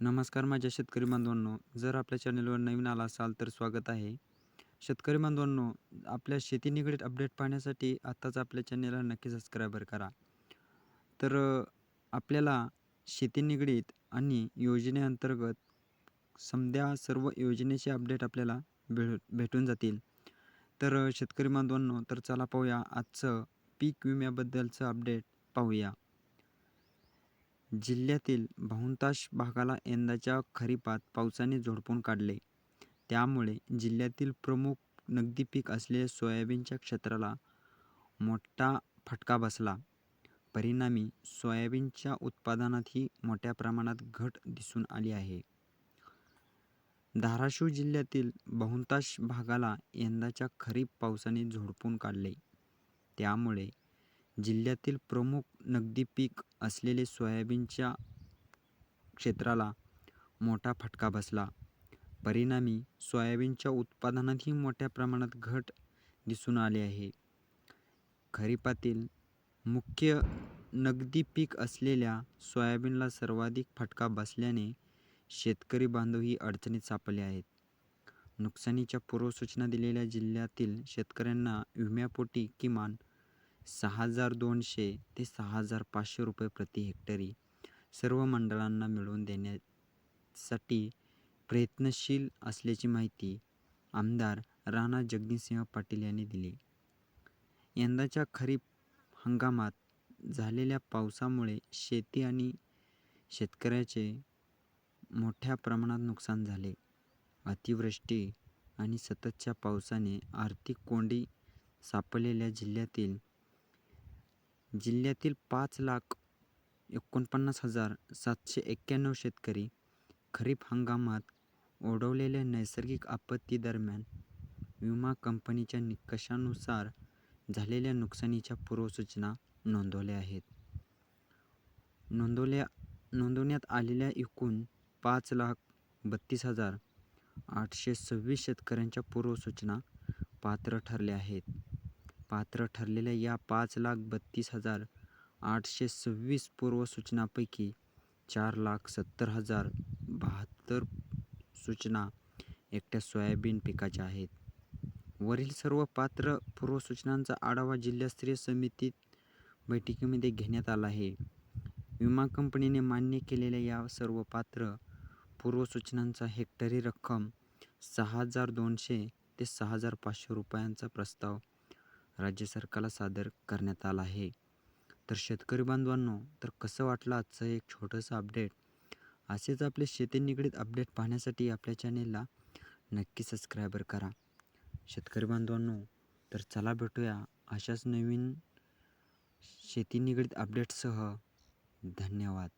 नमस्कार माझ्या शेतकरी बांधवांनो. जर आपल्या चॅनलवर नवीन आला असाल तर स्वागत आहे. शेतकरी बांधवांनो आपल्या शेती निगडीत अपडेट पाहण्यासाठी आत्ताच आपल्या चॅनलला नक्की सबस्क्रायबर करा. तर आपल्याला शेती निगडीत आणि योजनेअंतर्गत समध्या सर्व योजनेचे अपडेट आपल्याला भेट भेटून जातील. तर शेतकरी बांधवांनो तर चला पाहूया आजचं पीक विम्याबद्दलचं अपडेट पाहूया. जिल्ह्यातील बहुतांश भागाला यंदाच्या खरीपात पावसाने झोडपून काढले. त्यामुळे जिल्ह्यातील प्रमुख नगदी पीक असलेल्या सोयाबीनच्या क्षेत्राला मोठा फटका बसला. परिणामी सोयाबीनच्या उत्पादनातही मोठ्या प्रमाणात घट दिसून आली आहे. धाराशिव जिल्ह्यातील बहुतांश भागाला यंदाच्या खरीप पावसाने झोडपून काढले. त्यामुळे जिल्ह्यातील प्रमुख नगदी पीक असलेले सोयाबीनच्या क्षेत्राला मोठा फटका बसला. परिणामी सोयाबीनच्या उत्पादनातही मोठ्या प्रमाणात घट दिसून आली आहे. खरीपातील मुख्य नगदी पीक असलेल्या सोयाबीनला सर्वाधिक फटका बसल्याने शेतकरी बांधवही अडचणीत सापडले आहेत. नुकसानीच्या पूर्वसूचना दिलेल्या जिल्ह्यातील शेतकऱ्यांना विम्यापोटी किमान सहा हजार दोनशे ते सहा हजार पाचशे रुपये प्रति हेक्टरी सर्व मंडळांना मिळवून देण्यासाठी प्रयत्नशील असल्याची माहिती आमदार राणा जगजितसिंह पाटील यांनी दिली. यंदाच्या खरीप हंगामात झालेल्या पावसामुळे शेती आणि शेतकऱ्याचे मोठ्या प्रमाणात नुकसान झाले. अतिवृष्टी आणि सततच्या पावसाने आर्थिक कोंडी सापडलेल्या जिल्ह्यातील जिल्ह्यातील पाच लाख एकोणपन्नास हजार सातशे एक्याण्णव शेतकरी खरीप हंगामात ओढवलेल्या नैसर्गिक आपत्तीदरम्यान विमा कंपनीच्या निकषानुसार झालेल्या नुकसानीच्या पूर्वसूचना नोंदवल्या आहेत. नोंदवल्या नोंदवण्यात आलेल्या एकूण पाच लाख बत्तीस हजार आठशे सव्वीस शेतकऱ्यांच्या पूर्वसूचना पात्र ठरल्या आहेत. पात्र ठरलेल्या या पाच लाख बत्तीस हजार आठशे सव्वीस पूर्वसूचनापैकी चार लाख सत्तर हजार बहात्तर सूचना एकट्या सोयाबीन पिकाच्या आहेत. वरील सर्व पात्र पूर्वसूचनांचा आढावा जिल्हास्तरीय समितीत बैठकीमध्ये घेण्यात आला आहे. विमा कंपनीने मान्य केलेल्या या सर्व पात्र पूर्वसूचनांचा हेक्टरी रक्कम सहा हजार दोनशे ते सहा हजार पाचशे रुपयांचा प्रस्ताव राज्य सरकारला सादर करण्यात आला आहे. तर शेतकरी बांधवांनो तर कसं वाटलं आजचं एक छोटंसं अपडेट असेच आपले शेती निगडीत अपडेट पाहण्यासाठी आपल्या चॅनेलला नक्की सबस्क्रायबर करा. शेतकरी बांधवांनो तर चला भेटूया अशाच नवीन शेती निगडीत अपडेटसह धन्यवाद.